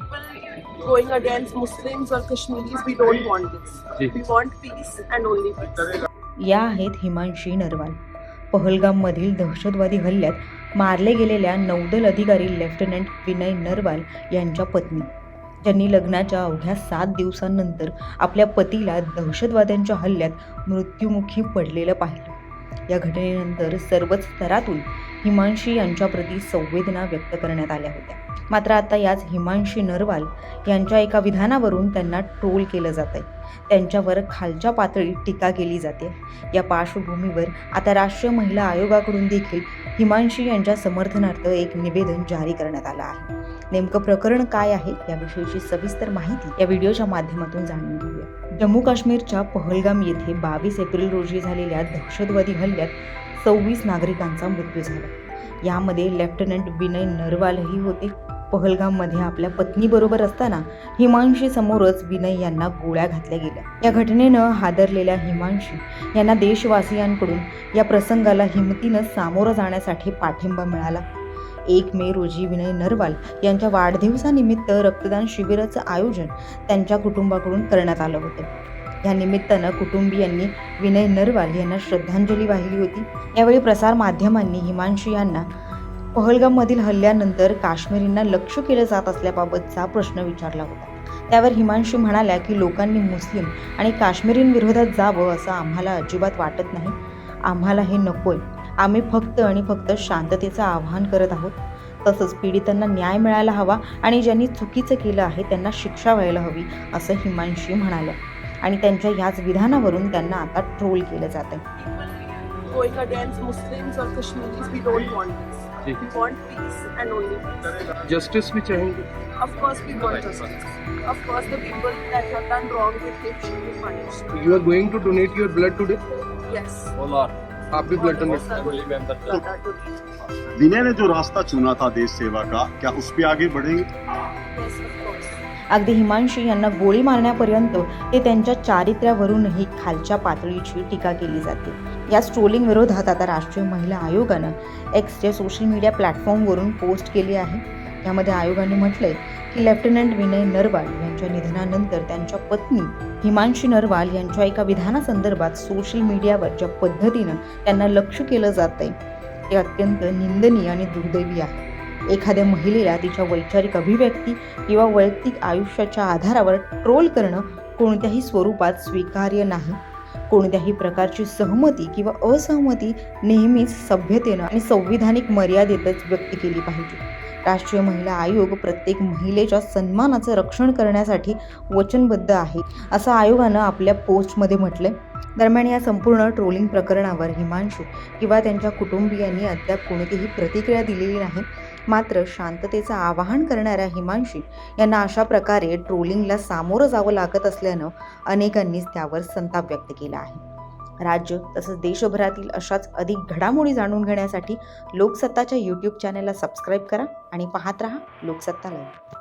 people going against Muslims or Kashmiris, we don't want this. We want peace and only peace. या आहेत हिमांशी नरवाल. पहलगाममधील दहशतवादी हल्ल्यात मारले गेलेल्या नौदल अधिकारी लेफ्टनंट विनय नरवाल यांच्या पत्नी. ज्यांनी लग्नाच्या अवघ्या सात दिवसांनंतर आपल्या पतीला दहशतवाद्यांच्या हल्ल्यात मृत्युमुखी पडलेलं पाहिलं. या घटनेनंतर सर्वच स्तरातून हिमांशी यांच्याप्रती संवेदना व्यक्त करण्यात आल्या होत्या. मात्र आता याच हिमांशी नरवाल यांच्या एका विधानावरून त्यांना ट्रोल केलं जात आहे त्यांच्यावर खालच्या पातळीत टीका केली जाते. या पार्श्वभूमीवर आता राष्ट्रीय महिला आयोगाकडून देखील हिमांशी यांच्या समर्थनार्थ एक निवेदन जारी करण्यात आलं आहे. नेमकं प्रकरण काय आहे याविषयीची सविस्तर माहिती या व्हिडिओच्या माध्यमातून जाणून घेऊया. जम्मू काश्मीरच्या पहलगाम येथे बावीस एप्रिल रोजी झालेल्या दहशतवादी हल्ल्यात सव्वीस नागरिकांचा मृत्यू झाला. यामध्ये लेफ्टनंट विनय नरवालही होते. पहलगाममध्ये आपल्या पत्नीबरोबर असताना हिमांशी समोरच विनय यांना गोळ्या घातल्या गेल्या. या घटनेनं हादरलेल्या हिमांशी यांना देशवासियांकडून या प्रसंगाला हिमतीनं सामोरं जाण्यासाठी पाठिंबा मिळाला. एक मे रोजी विनय नरवाल यांच्या वाढदिवसानिमित्त रक्तदान शिबिराचं आयोजन त्यांच्या कुटुंबाकडून करण्यात आलं होतं. या निमित्तानं कुटुंबियांनी विनय नरवाल यांना श्रद्धांजली वाहिली होती. यावेळी प्रसार माध्यमांनी हिमांशी यांना पहलगाममधील हल्ल्यानंतर काश्मीरींना लक्ष केलं जात असल्याबाबतचा प्रश्न विचारला होता. त्यावर हिमांशी म्हणाल्या की लोकांनी मुस्लिम आणि काश्मीरींविरोधात जावं असं आम्हाला अजिबात वाटत नाही. आम्हाला हे नकोय. आम्ही फक्त आणि फक्त शांततेचं आवाहन करत आहोत. तसंच पीडितांना न्याय मिळायला हवा आणि ज्यांनी चुकीचं केलं आहे त्यांना शिक्षा व्हायला हवी असं हिमांशी म्हणाल्या. आणि त्यांच्या याच विधानावरून त्यांना आता ट्रोल केलं जात and only peace. जस्टिस भी चाहेंगे punished. You are going to donate your blood today. आप भी ब्लड डोनेट. विनय ने जो रास्ता चुना था देश सेवा का क्या उस पे आगे बढ़ेंगे. अगदी हिमांशी यांना गोळी मारण्यापर्यंत ते त्यांच्या चारित्र्यावरूनही खालच्या पातळीची टीका केली जाते. या स्ट्रोलिंग विरोधात आता राष्ट्रीय महिला आयोगानं एक्सच्या सोशल मीडिया प्लॅटफॉर्मवरून पोस्ट केली आहे. यामध्ये आयोगाने म्हटलंय की लेफ्टनंट विनय नरवाल यांच्या निधनानंतर त्यांच्या पत्नी हिमांशी नरवाल यांच्या एका विधानासंदर्भात सोशल मीडियावर ज्या पद्धतीनं त्यांना लक्ष केलं जात आहे ते अत्यंत निंदनीय आणि दुर्दैवी आहे. एखाद्या महिलेला तिच्या वैचारिक अभिव्यक्ती किंवा वैयक्तिक आयुष्याच्या आधारावर ट्रोल करणं कोणत्याही स्वरूपात स्वीकार्य नाही. कोणत्याही प्रकारची सहमती किंवा असहमती नेहमीच सभ्यतेनं आणि संविधानिक मर्यादेतच व्यक्त केली पाहिजे. राष्ट्रीय महिला आयोग प्रत्येक महिलेच्या सन्मानाचं रक्षण करण्यासाठी वचनबद्ध आहे असं आयोगानं आपल्या पोस्टमध्ये म्हटलंय. दरम्यान या संपूर्ण ट्रोलिंग प्रकरणावर हिमांशू किंवा त्यांच्या कुटुंबियांनी अद्याप कोणतीही प्रतिक्रिया दिलेली नाही. मात्र शांततेचं आवाहन करणाऱ्या हिमांशी यांना अशा प्रकारे ट्रोलिंगला सामोरं जावं लागत असल्यानं अनेकांनीच त्यावर संताप व्यक्त केला आहे. राज्य तसंच देशभरातील अशाच अधिक घडामोडी जाणून घेण्यासाठी लोकसत्ताच्या यूट्यूब चॅनलला सबस्क्राईब करा आणि पाहत रहा लोकसत्ता लाईव्ह